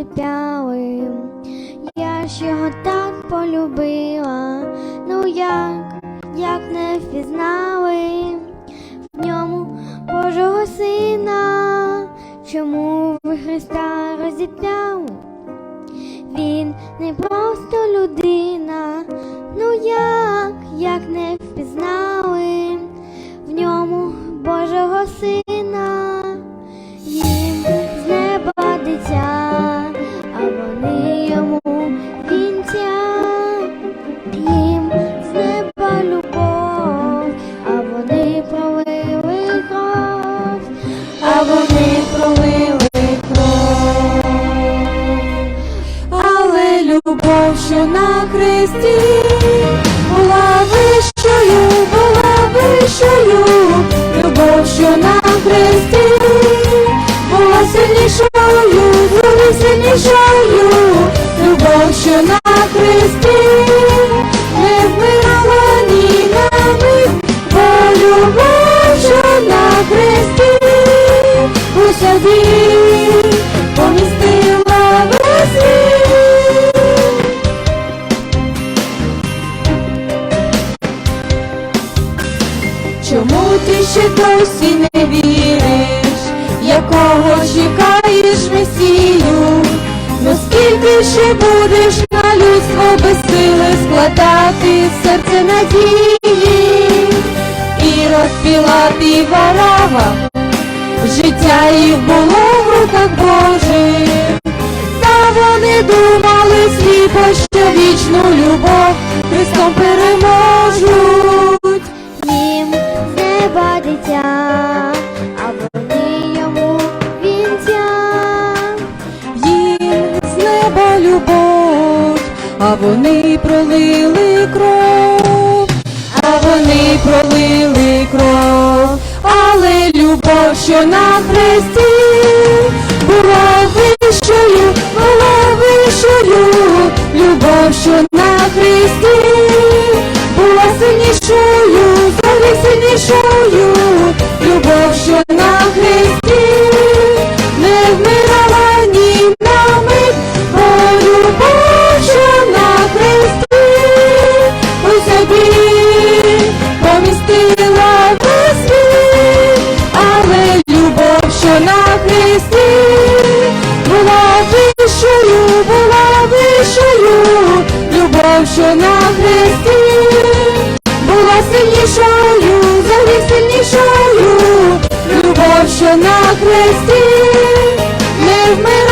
засипяли, я ж його так полюбила, ну як, як не впізнали. В ньому Божого сина, чому ви Христа розіп'яли? Він не просто людина, ну як, як не впізнали. На хресті, була вищою, була вищою, любов, що на хресті, була сильнішою, була сильнішою, любов, що на хресті, не вмирала ні на мить, бо любов, що ще досі не віриш, якого чекаєш Месію? Ну скільки ще будеш на людство безсиле складати серце надії? І розпілати варава, життя їх було в руках Божих, та вони думали сліпо, що вічну любов неба дитя, а вони йому вінця. Їм з неба любов, а вони пролили кров, а вони пролили кров, але любов, що на хресті, була вищою, була вищою, любов, що на хресті, була сильнішою, взагалі любов, що на хресті, не вмирала ні на мить, бо любов, що на хресті, у собі помістила весь але любов, що на хресті, була вищою, була вищою, любов, що на хресті, була сильнішою, що на хресті, не вмирала.